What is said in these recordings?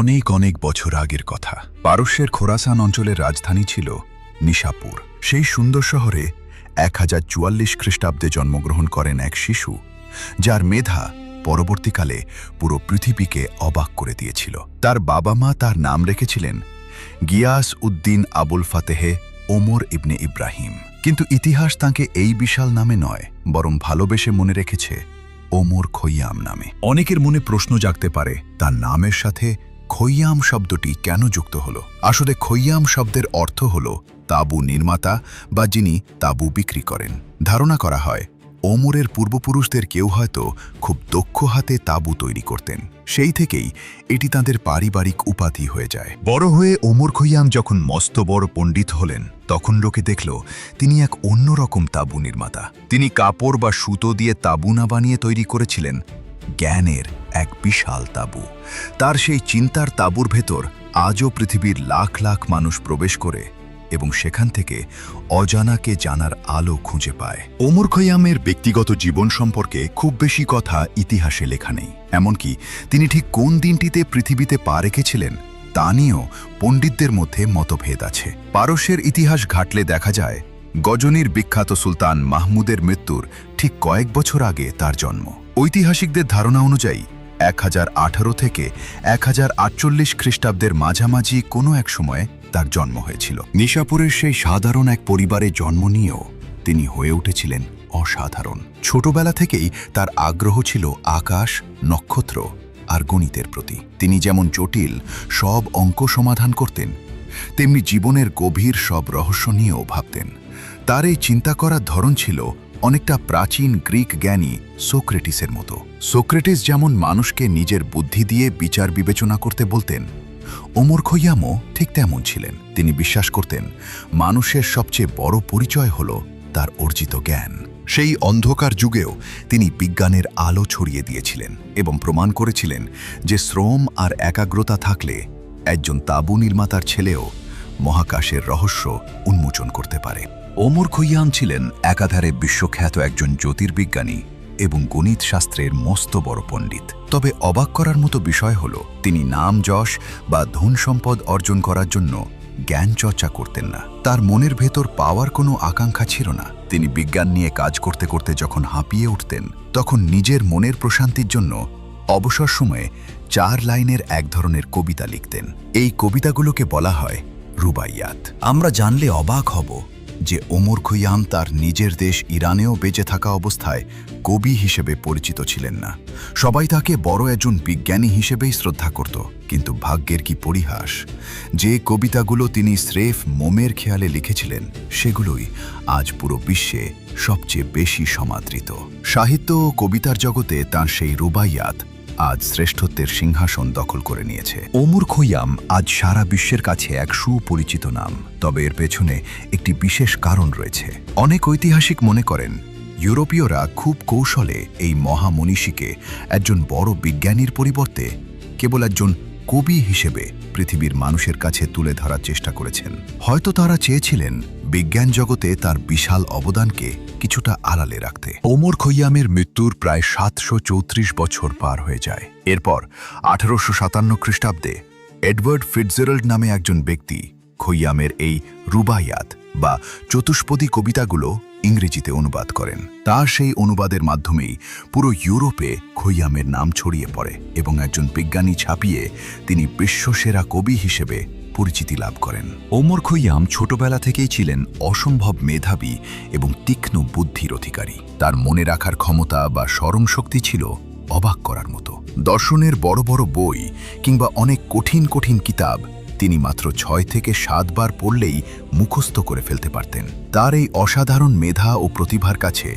অনেক অনেক বছর আগের কথা। পারস্যের খোরাসান অঞ্চলের রাজধানী ছিল নিশাপুর। সেই সুন্দর শহরে এক হাজার চুয়াল্লিশ খ্রিস্টাব্দে জন্মগ্রহণ করেন এক শিশু, যার মেধা পরবর্তীকালে পুরো পৃথিবীকে অবাক করে দিয়েছিল। তার বাবা মা তার নাম রেখেছিলেন গিয়াস উদ্দিন আবুল ফাতেহে ওমর ইবনে ইব্রাহিম। কিন্তু ইতিহাস তাকে এই বিশাল নামে নয়, বরং ভালোবেসে মনে রেখেছে ওমর খৈয়াম নামে। অনেকের মনে প্রশ্ন জাগতে পারে, তার নামের সাথে খৈয়াম শব্দটি কেন যুক্ত হলো? আসলে খৈয়াম শব্দের অর্থ হল তাবু নির্মাতা বা যিনি তাবু বিক্রি করেন। ধারণা করা হয়, ওমরের পূর্বপুরুষদের কেউ হয়তো খুব দক্ষ হাতে তাবু তৈরি করতেন। সেই থেকেই এটি তাদের পারিবারিক উপাধি হয়ে যায়। বড় হয়ে ওমর খৈয়াম যখন মস্ত বড় পণ্ডিত হলেন, তখন লোকে দেখল তিনি এক অন্যরকম তাবু নির্মাতা। তিনি কাপড় বা সুতো দিয়ে তাবু না বানিয়ে তৈরি করেছিলেন জ্ঞানের এক বিশাল তাবু। তার সেই চিন্তার তাবুর ভেতর আজও পৃথিবীর লাখ লাখ মানুষ প্রবেশ করে এবং সেখান থেকে অজানাকে জানার আলো খুঁজে পায়। ওমর খৈয়ামের ব্যক্তিগত জীবন সম্পর্কে খুব বেশি কথা ইতিহাসে লেখা নেই। এমনকি তিনি ঠিক কোন দিনটিতে পৃথিবীতে পা রেখেছিলেন তা নিয়েও পণ্ডিতদের মধ্যে মতভেদ আছে। পারস্যের ইতিহাস ঘাটলে দেখা যায়, গজনীর বিখ্যাত সুলতান মাহমুদের মৃত্যুর ঠিক কয়েক বছর আগে তার জন্ম। ঐতিহাসিকদের ধারণা অনুযায়ী, এক হাজার আঠারো থেকে এক হাজার আটচল্লিশ খ্রিস্টাব্দের মাঝামাঝি কোনো এক সময়ে তার জন্ম হয়েছিল। নিশাপুরের সেই সাধারণ এক পরিবারে জন্ম নিয়েও তিনি হয়ে উঠেছিলেন অসাধারণ। ছোটবেলা থেকেই তার আগ্রহ ছিল আকাশ, নক্ষত্র আর গণিতের প্রতি। তিনি যেমন জটিল, সব অঙ্ক সমাধান করতেন, তেমনি জীবনের গভীর সব রহস্য নিয়েও ভাবতেন। তার এই চিন্তা করার ধরন ছিল অনেকটা প্রাচীন গ্রিক জ্ঞানী সোক্রেটিসের মতো। সোক্রেটিস যেমন মানুষকে নিজের বুদ্ধি দিয়ে বিচার বিবেচনা করতে বলতেন, ওমর খৈয়ামও ঠিক তেমন ছিলেন। তিনি বিশ্বাস করতেন, মানুষের সবচেয়ে বড় পরিচয় হল তার অর্জিত জ্ঞান। সেই অন্ধকার যুগেও তিনি বিজ্ঞানের আলো ছড়িয়ে দিয়েছিলেন এবং প্রমাণ করেছিলেন যে শ্রম আর একাগ্রতা থাকলে একজন তাবু নির্মাতার ছেলেও মহাকাশের রহস্য উন্মোচন করতে পারে। ওমর খৈয়াম ছিলেন একাধারে বিশ্বখ্যাত একজন জ্যোতির্বিজ্ঞানী এবং গণিত শাস্ত্রের মস্ত বড় পণ্ডিত। তবে অবাক করার মতো বিষয় হল, তিনি নাম যশ বা ধন সম্পদ অর্জন করার জন্য জ্ঞান চর্চা করতেন না। তার মনের ভেতর পাওয়ার কোনো আকাঙ্ক্ষা ছিল না। তিনি বিজ্ঞান নিয়ে কাজ করতে করতে যখন হাঁপিয়ে উঠতেন, তখন নিজের মনের প্রশান্তির জন্য অবসর সময়ে চার লাইনের এক ধরনের কবিতা লিখতেন। এই কবিতাগুলোকে বলা হয় রুবাইয়াত। আমরা জানলে অবাক হব যে ওমর খৈয়াম তার নিজের দেশ ইরানেও বেঁচে থাকা অবস্থায় কবি হিসেবে পরিচিত ছিলেন না। সবাই তাকে বড় একজন বিজ্ঞানী হিসেবেই শ্রদ্ধা করত, কিন্তু ভাগ্যের কি পরিহাস? যে কবিতাগুলো তিনি স্রেফ মোমের খেয়ালে লিখেছিলেন, সেগুলোই আজ পুরো বিশ্বে সবচেয়ে বেশি সমাদৃত। সাহিত্য ও কবিতার জগতে তাঁর সেই রুবাইয়াত আজ শ্রেষ্ঠত্বের সিংহাসন দখল করে নিয়েছে। ওমর খৈয়াম আজ সারা বিশ্বের কাছে এক সুপরিচিত নাম, তবে এর পেছনে একটি বিশেষ কারণ রয়েছে। অনেক ঐতিহাসিক মনে করেন, ইউরোপীয়রা খুব কৌশলে এই মহামনীষীকে একজন বড় বিজ্ঞানীর পরিবর্তে কেবল একজন কবি হিসেবে পৃথিবীর মানুষের কাছে তুলে ধরার চেষ্টা করেছেন। হয়তো তারা চেয়েছিলেন বিজ্ঞান জগতে তার বিশাল অবদানকে কিছুটা আড়ালে রাখতে। ওমর খৈয়ামের মৃত্যুর প্রায় সাতশো চৌত্রিশ বছর পার হয়ে যায়। এরপর আঠারোশো সাতান্ন খ্রিস্টাব্দে এডওয়ার্ড ফিটজেরাল্ড নামে একজন ব্যক্তি খৈয়ামের এই রুবাইয়াত বা চতুষ্পদী কবিতাগুলো ইংরেজিতে অনুবাদ করেন। তা সেই অনুবাদের মাধ্যমেই পুরো ইউরোপে খৈয়ামের নাম ছড়িয়ে পড়ে এবং একজন বিজ্ঞানী ছাপিয়ে তিনি বিশ্বসেরা কবি হিসেবে পরিচিতি লাভ করেন। ওমর খৈয়াম ছোটবেলা থেকেই ছিলেন অসম্ভব মেধাবী এবং তীক্ষ্ণ বুদ্ধির অধিকারী। তার মনে রাখার ক্ষমতা বা স্মরণশক্তি ছিল অবাক করার মতো। দর্শনের বড় বড় বই কিংবা অনেক কঠিন কঠিন কিতাব তিনি মাত্র ছয় থেকে সাতবার পড়লেই মুখস্থ করে ফেলতে পারতেন। তার এই অসাধারণ মেধা ও প্রতিভার কাছে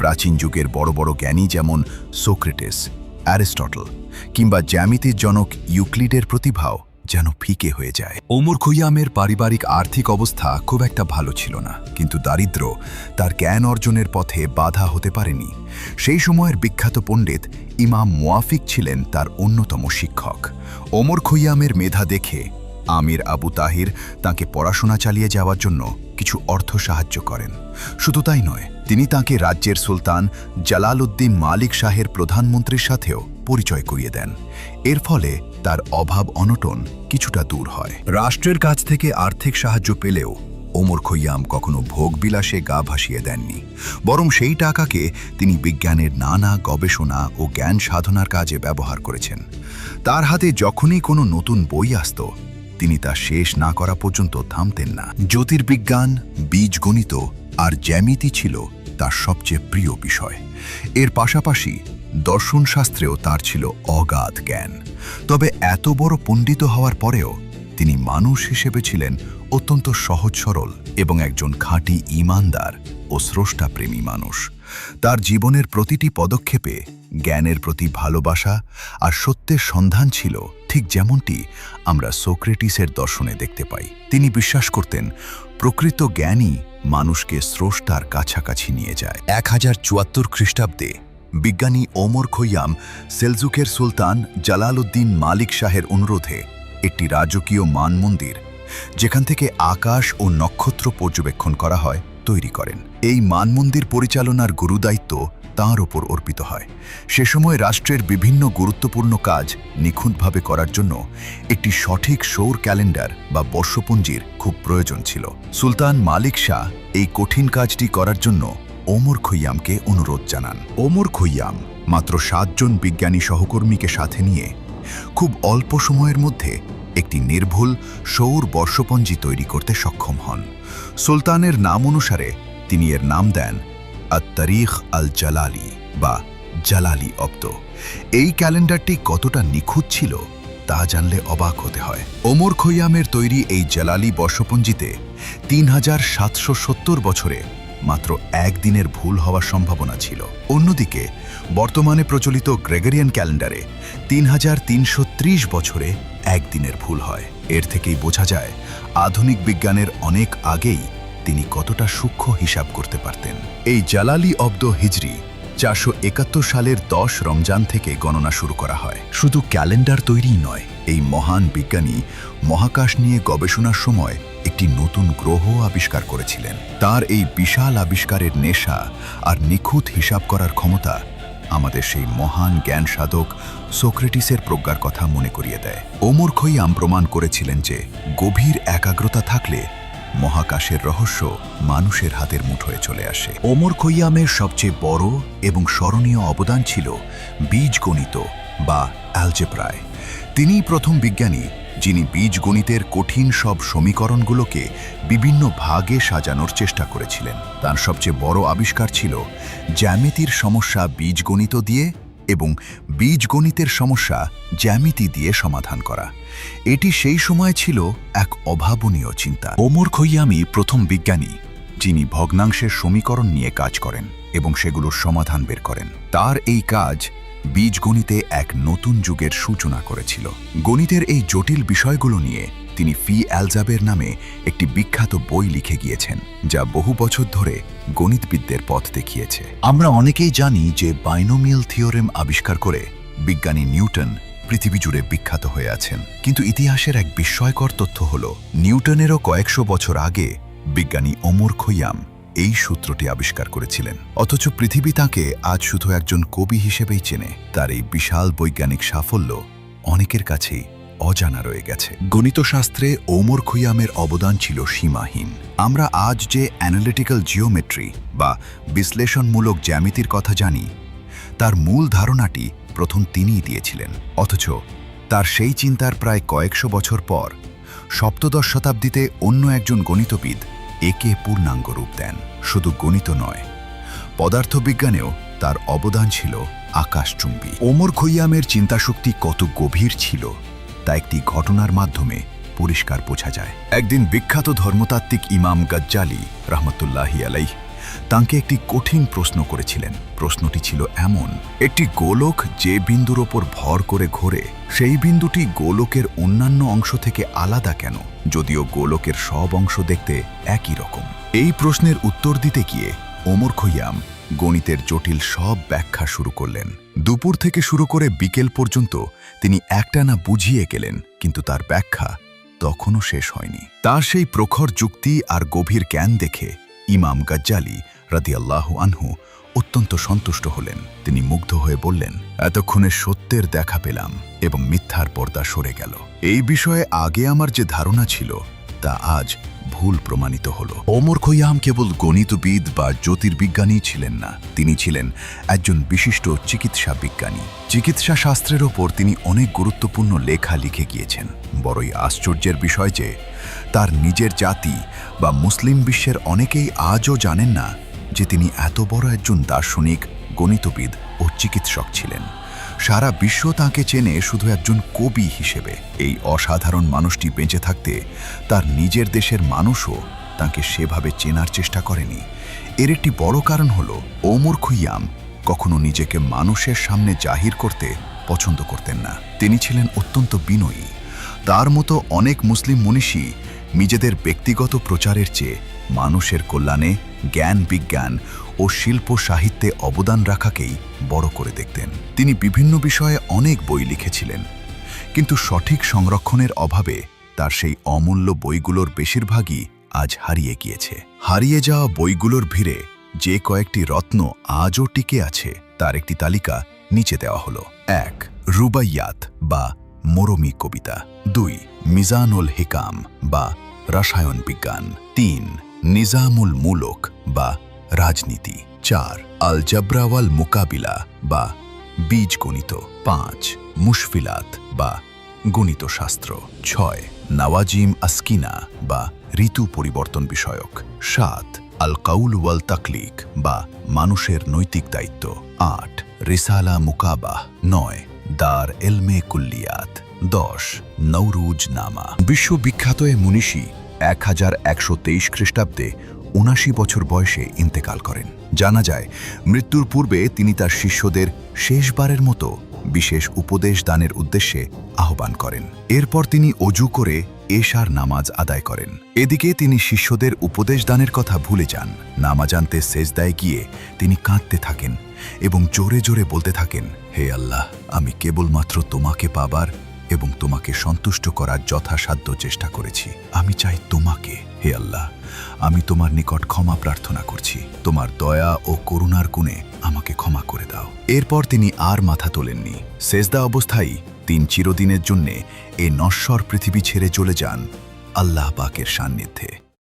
প্রাচীন যুগের বড় বড় জ্ঞানী যেমন সোক্রেটিস, অ্যারিস্টটল কিংবা জ্যামিতির জনক ইউক্লিডের প্রতিভাও যেন ফিকে হয়ে যায়। ওমর খৈয়ামের পারিবারিক আর্থিক অবস্থা খুব একটা ভালো ছিল না, কিন্তু দারিদ্র তার জ্ঞান অর্জনের পথে বাধা হতে পারেনি। সেই সময়ের বিখ্যাত পণ্ডিত ইমাম মুয়াফিক ছিলেন তার অন্যতম শিক্ষক। ওমর খৈয়ামের মেধা দেখে আমির আবু তাহির তাকে পড়াশোনা চালিয়ে যাওয়ার জন্য কিছু অর্থ সাহায্য করেন। শুধু তাই নয়, তিনি তাকে রাজ্যের সুলতান জালালউদ্দিন মালিক শাহের প্রধানমন্ত্রীর সাথেও পরিচয় করিয়ে দেন। এর ফলে তার অভাব অনটন কিছুটা দূর হয়। রাষ্ট্রের কাছ থেকে আর্থিক সাহায্য পেলেও ওমর খৈয়াম কখনো ভোগবিলাসে গা ভাসিয়ে দেননি। বরং সেই টাকাকে তিনি বিজ্ঞানের নানা গবেষণা ও জ্ঞান সাধনার কাজে ব্যবহার করেছেন। তার হাতে যখনই কোনো নতুন বই আসত তিনি তা শেষ না করা পর্যন্ত থামতেন না। জ্যোতির্বিজ্ঞান বীজগণিত আর জ্যামিতি ছিল তার সবচেয়ে প্রিয় বিষয়। এর পাশাপাশি দর্শনশাস্ত্রেও তার ছিল অগাধ জ্ঞান। তবে এত বড় পণ্ডিত হওয়ার পরেও তিনি মানুষ হিসেবে ছিলেন অত্যন্ত সহজ সরল এবং একজন খাঁটি ইমানদার ও স্রষ্টাপ্রেমী মানুষ। তার জীবনের প্রতিটি পদক্ষেপে জ্ঞানের প্রতি ভালোবাসা আর সত্যের সন্ধান ছিল ঠিক যেমনটি আমরা সোক্রেটিসের দর্শনে দেখতে পাই। তিনি বিশ্বাস করতেন, প্রকৃত জ্ঞানই মানুষকে স্রষ্টার কাছাকাছি নিয়ে যায়। এক হাজার চুয়াত্তর খ্রিস্টাব্দে বিজ্ঞানী ওমর খৈয়াম সেলজুকের সুলতান জালালউদ্দিন মালিক শাহের অনুরোধে একটি রাজকীয় মান মন্দির যেখান থেকে আকাশ ও নক্ষত্র পর্যবেক্ষণ করা হয়। তৈরি করেন। এই মানমন্দির পরিচালনার গুরুদায়িত্ব তাঁর ওপর অর্পিত হয়। সে সময় রাষ্ট্রের বিভিন্ন গুরুত্বপূর্ণ কাজ নিখুঁতভাবে করার জন্য একটি সঠিক সৌর ক্যালেন্ডার বা বর্ষপঞ্জির খুব প্রয়োজন ছিল। সুলতান মালিক শাহ এই কঠিন কাজটি করার জন্য ওমর খৈয়ামকে অনুরোধ জানান। ওমর খৈয়াম মাত্র সাতজন বিজ্ঞানী সহকর্মীকে সাথে নিয়ে খুব অল্প সময়ের মধ্যে একটি নির্ভুল সৌর বর্ষপঞ্জি তৈরি করতে সক্ষম হন। সুলতানের নাম অনুসারে তিনি এর নাম দেন আত আল জালালি বা জালালি অব্দ। এই ক্যালেন্ডারটি কতটা নিখুঁত ছিল তা জানলে অবাক হতে হয়। ওমর খৈয়ামের তৈরি এই জালালি বর্ষপঞ্জিতে তিন হাজার সাতশো সত্তর বছরে মাত্র একদিনের ভুল হওয়ার সম্ভাবনা ছিল। অন্যদিকে, বর্তমানে প্রচলিত গ্রেগরিয়ান ক্যালেন্ডারে তিন হাজার তিনশো ত্রিশ বছরে একদিনের ভুল হয়। এর থেকেই বোঝা যায়, আধুনিক বিজ্ঞানের অনেক আগেই তিনি কতটা সূক্ষ্ম হিসাব করতে পারতেন। এই জালালি অব্দ হিজরি চারশো একাত্তর সালের দশ রমজান থেকে গণনা শুরু করা হয়। শুধু ক্যালেন্ডার তৈরিই নয়, এই মহান বিজ্ঞানী মহাকাশ নিয়ে গবেষণার সময় একটি নতুন গ্রহ আবিষ্কার করেছিলেন। তার এই বিশাল আবিষ্কারের নেশা আর নিখুঁত হিসাব করার ক্ষমতা আমাদের সেই মহান জ্ঞান সাধক সোক্রেটিসের প্রজ্ঞার কথা মনে করিয়ে দেয়। ওমর খৈয়াম প্রমাণ করেছিলেন যে গভীর একাগ্রতা থাকলে মহাকাশের রহস্য মানুষের হাতের মুঠোয় চলে আসে। ওমর খৈয়ামের সবচেয়ে বড় এবং স্মরণীয় অবদান ছিল বীজগণিত বা অ্যালজেপ্রায় তিনিই প্রথম বিজ্ঞানী যিনি বীজগণিতের কঠিন সব সমীকরণগুলোকে বিভিন্ন ভাগে সাজানোর চেষ্টা করেছিলেন। তার সবচেয়ে বড় আবিষ্কার ছিল জ্যামিতির সমস্যা বীজগণিত দিয়ে এবং বীজগণিতের সমস্যা জ্যামিতি দিয়ে সমাধান করা। এটি সেই সময় ছিল এক অভাবনীয় চিন্তা। ওমর খৈয়ামি প্রথম বিজ্ঞানী, যিনি ভগ্নাংশের সমীকরণ নিয়ে কাজ করেন এবং সেগুলোর সমাধান বের করেন। তার এই কাজ বীজগণিতে এক নতুন যুগের সূচনা করেছিল। গণিতের এই জটিল বিষয়গুলো নিয়ে তিনি ফি অ্যালজাবের নামে একটি বিখ্যাত বই লিখে গিয়েছেন, যা বহু বছর ধরে গণিতবিদদের পথ দেখিয়েছে। আমরা অনেকেই জানি যে বাইনোমিয়াল থিওরেম আবিষ্কার করে বিজ্ঞানী নিউটন পৃথিবী জুড়ে বিখ্যাত হয়ে আছেন। কিন্তু ইতিহাসের এক বিস্ময়কর তথ্য হল, নিউটনেরও কয়েকশো বছর আগে বিজ্ঞানী ওমর খৈয়াম এই সূত্রটি আবিষ্কার করেছিলেন। অথচ পৃথিবী তাকে আজ শুধু একজন কবি হিসেবেই চেনে। তার এই বিশাল বৈজ্ঞানিক সাফল্য অনেকের কাছেই অজানা রয়ে গেছে। গণিতশাস্ত্রে ওমর খুয়ামের অবদান ছিল সীমাহীন। আমরা আজ যে অ্যানালিটিক্যাল জিওমেট্রি বা বিশ্লেষণমূলক জ্যামিতির কথা জানি, তার মূল ধারণাটি প্রথম তিনিই দিয়েছিলেন। অথচ তার সেই চিন্তার প্রায় কয়েকশো বছর পর সপ্তদশ শতাব্দীতে অন্য একজন গণিতবিদ একে পূর্ণাঙ্গ রূপ দেন, শুধু গণিত নয়। পদার্থবিজ্ঞানেও তার অবদান ছিল আকাশচুম্বী। ওমর খৈয়ামের চিন্তাশক্তি কত গভীর ছিল, তা একটি ঘটনার মাধ্যমে পরিষ্কার বোঝা যায়। একদিন বিখ্যাত ধর্মতাত্ত্বিক ইমাম গজ্জালি রহমতুল্লাহি আলাই তাঁকে একটি কঠিন প্রশ্ন করেছিলেন। প্রশ্নটি ছিল এমন, একটি গোলক যে বিন্দুর ওপর ভর করে ঘোরে, সেই বিন্দুটি গোলকের অন্যান্য অংশ থেকে আলাদা কেন? যদিও গোলকের সব অংশ দেখতে একই রকম। এই প্রশ্নের উত্তর দিতে গিয়ে ওমর খৈয়াম গণিতের জটিল সব ব্যাখ্যা শুরু করলেন। দুপুর থেকে শুরু করে বিকেল পর্যন্ত তিনি একটানা বুঝিয়ে গেলেন, কিন্তু তার ব্যাখ্যা তখনও শেষ হয়নি। তার সেই প্রখর যুক্তি আর গভীর জ্ঞান দেখে ইমাম গজ্জালি রাদিয়াল্লাহু আনহু অত্যন্ত সন্তুষ্ট হলেন। তিনি মুগ্ধ হয়ে বললেন, এতক্ষণে সত্যের দেখা পেলাম এবং মিথ্যার পর্দা সরে গেল। এই বিষয়ে আগে আমার যে ধারণা ছিল, তা আজ ভুল প্রমাণিত হল। ওমর খৈয়াম কেবল গণিতবিদ বা জ্যোতির্বিজ্ঞানী ছিলেন না, তিনি ছিলেন একজন বিশিষ্ট চিকিৎসা বিজ্ঞানী চিকিৎসা শাস্ত্রের ওপর তিনি অনেক গুরুত্বপূর্ণ লেখা লিখে গিয়েছেন। বড়ই আশ্চর্যের বিষয় যে, তার নিজের জাতি বা মুসলিম বিশ্বের অনেকেই আজও জানেন না যে তিনি এত বড় একজন দার্শনিক, গণিতবিদ ও চিকিৎসক ছিলেন। সারা বিশ্ব তাকে চেনে শুধু একজন কবি হিসেবে। এই অসাধারণ মানুষটি বেঁচে থাকতে তার নিজের দেশের মানুষও তাকে সেভাবে চেনার চেষ্টা করেনি। এর একটি বড় কারণ হল, ওমর খুইয়াম কখনো নিজেকে মানুষের সামনে জাহির করতে পছন্দ করতেন না। তিনি ছিলেন অত্যন্ত বিনয়ী। তার মতো অনেক মুসলিম মনীষী নিজেদের ব্যক্তিগত প্রচারের চেয়ে মানুষের কল্যাণে জ্ঞান বিজ্ঞান ও শিল্প সাহিত্যে অবদান রাখাকেই বড় করে দেখতেন। তিনি বিভিন্ন বিষয়ে অনেক বই লিখেছিলেন। কিন্তু সঠিক সংরক্ষণের অভাবে তার সেই অমূল্য বইগুলোর বেশিরভাগই আজ হারিয়ে গিয়েছে। হারিয়ে যাওয়া বইগুলোর ভিড়ে যে কয়েকটি রত্ন আজও টিকে আছে, তার একটি তালিকা নিচে দেওয়া হলো। এক, রুবাইয়াত বা মরমি কবিতা। দুই, মিজানুল হিকাম বা রসায়ন বিজ্ঞান। তিন নিজামুল মুলক বা রাজনীতি। চার আল জাবরাওয়াল মোকাবিলা বা বীজগণিত। পাঁচ, মুশফিলাত বা গণিতশাস্ত্র। ছয়, নওয়াজিম আসকিনা বা ঋতু পরিবর্তন বিষয়ক। সাত আল কাউল ওয়াল তাকলিক বা মানুষের নৈতিক দায়িত্ব। আট, রিসালা মুকাবাহ। নয়, দার এলমে কুল্লিয়াত। দশ নৌরুজ নামা বিশ্ববিখ্যাত এ মুনিষী এক হাজার একশো তেইশ খ্রিস্টাব্দে উনাশি বছর বয়সে ইন্তেকাল করেন। জানা যায়, মৃত্যুর পূর্বে তিনি তার শিষ্যদের শেষবারের মতো বিশেষ উপদেশ দানের উদ্দেশ্যে আহ্বান করেন। এরপর তিনি অজু করে এশার নামাজ আদায় করেন। এদিকে তিনি শিষ্যদের উপদেশ দানের কথা ভুলে যান। নামাজ আনতে সেজদায় গিয়ে তিনি কাঁদতে থাকেন এবং জোরে জোরে বলতে থাকেন, হে আল্লাহ, আমি কেবলমাত্র তোমাকে পাবার এবং তোমাকে সন্তুষ্ট করার যথাসাধ্য চেষ্টা করেছি। আমি চাই তোমাকে, হে আল্লাহ। আমি তোমার নিকট ক্ষমা প্রার্থনা করছি। তোমার দয়া ও করুণার গুণে আমাকে ক্ষমা করে দাও। এরপর তিনি আর মাথা তোলেননি। সেজদা অবস্থায় তিন চিরদিনের জন্যে এ নশ্বর পৃথিবী ছেড়ে চলে যান আল্লাহ পাকের সান্নিধ্যে।